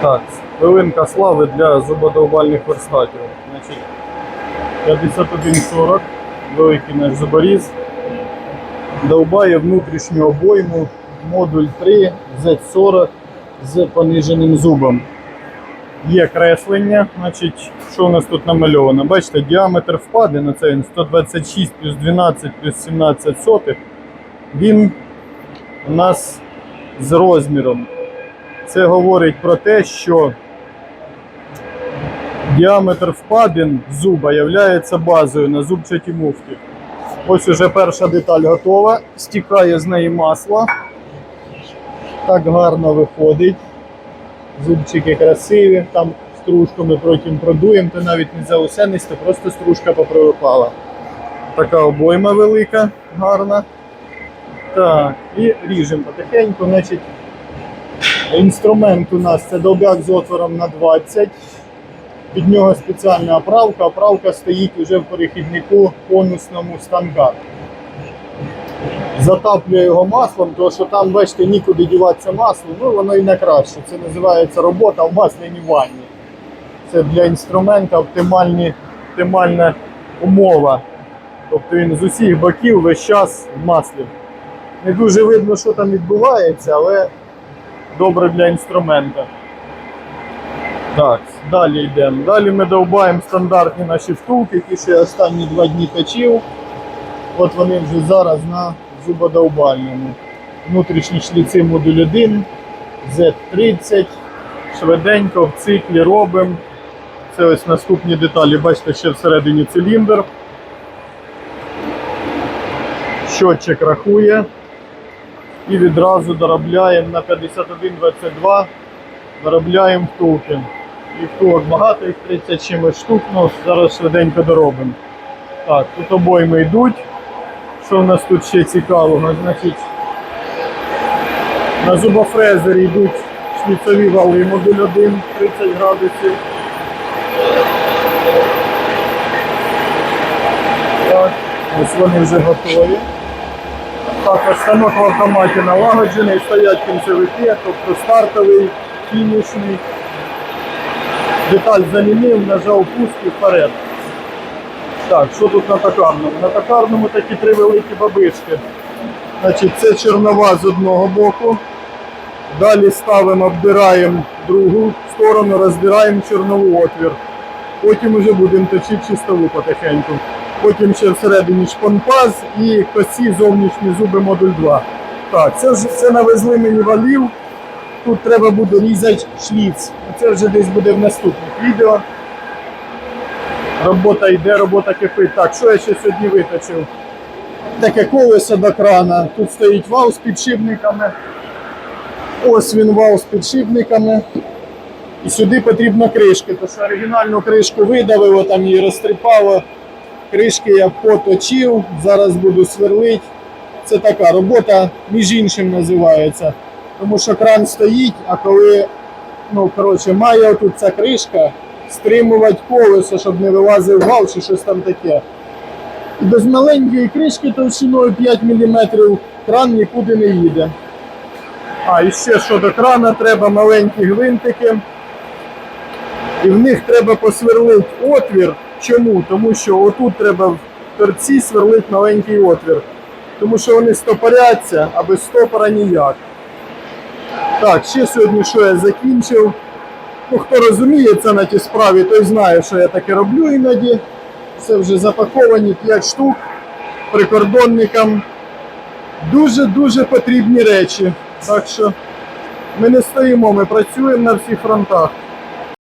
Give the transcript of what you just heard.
Так, хвилинка слави для зубодовбальних верстатів. Значить, 5140, великий наш зуборіз. Довбає внутрішню обойму модуль 3 Z40 з пониженим зубом. Є креслення, значить, що у нас тут намальовано? Бачите, діаметр впадини, це він 126 плюс 12 плюс 17 сотих. Він у нас з розміром. Це говорить про те, що діаметр впадин зуба є базою на зубчаті муфті. Ось уже перша деталь готова, стікає з неї масло. Так гарно виходить. Зубчики красиві, там стружку ми потім продуємо, то навіть не заусенисто, просто стружка попривипала. Така обойма велика, гарна. Так, і ріжемо потихеньку. Значить, інструмент у нас це довбяк з отвором на 20. Під нього спеціальна оправка. Оправка стоїть вже в перехіднику конусному станка. Затаплює його маслом, тому що там, бачите, нікуди діватися масло, ну воно і не краще. Це називається робота в масляній ванні. Це для інструмента оптимальні, оптимальна умова. Тобто він з усіх боків весь час в маслі. Не дуже видно, що там відбувається, але добре для інструмента. Так, далі йдемо. Далі ми довбаємо стандартні наші втулки, які ще останні два дні точив. От вони вже зараз на зубодовбальному. Внутрішні шліци модуль 1, Z30. Швиденько в циклі робимо. Це ось наступні деталі. Бачите, ще всередині циліндр. Щотчик рахує. І відразу доробляємо на 51,22. Доробляємо втулки. І втулок багато, їх 30 чимось штук, ну зараз швиденько доробимо. Так, тут обойми йдуть. Що в нас тут ще цікавого? Значить, на зубофрезері йдуть шліцові вали модуль 1, 30 градусів. Так, ось вони вже готові. Так, станок в автоматі налагоджений, стоять кінцевики, тобто стартовий, фінішний. Деталь замінив, нажав пуск і вперед. Так, що тут на токарному? На токарному такі три великі бабишки. Значить, це чорнова з одного боку. Далі ставимо, обдираємо другу сторону, роздираємо чорновий отвір. Потім вже будемо точити чистову потихеньку. Потім ще всередині шпонпаз і косі зовнішні зуби модуль 2. Так, це, це навезли мені валів. Тут треба буде різати шліц. Це вже десь буде в наступних відео. Робота йде, робота кипить. Так, що я ще сьогодні виточив? Таке колесо до крана. Тут стоїть вал з підшипниками. Ось він вал з підшипниками. І сюди потрібно кришки. Тож оригінальну кришку видавило, там її розтріпало. Кришки я поточив, зараз буду сверлити. Це така робота, між іншим називається. Тому що кран стоїть, а коли ну, коротше, має отут ця кришка стримувати колесо, щоб не вилазив вал чи щось там таке. І без маленької кришки товщиною 5 мм кран нікуди не їде. А, і ще щодо крана, треба маленькі гвинтики. І в них треба посверлити отвір. Чому? Тому що отут треба в торці сверлити маленький отвір. Тому що вони стопоряться, а без стопора ніяк. Так, ще сьогодні що я закінчив. Ну, хто розуміється на тій справі, той знає, що я таке роблю іноді. Це вже запаковані 5 штук прикордонникам. Дуже-дуже потрібні речі. Так що ми не стоїмо, ми працюємо на всіх фронтах.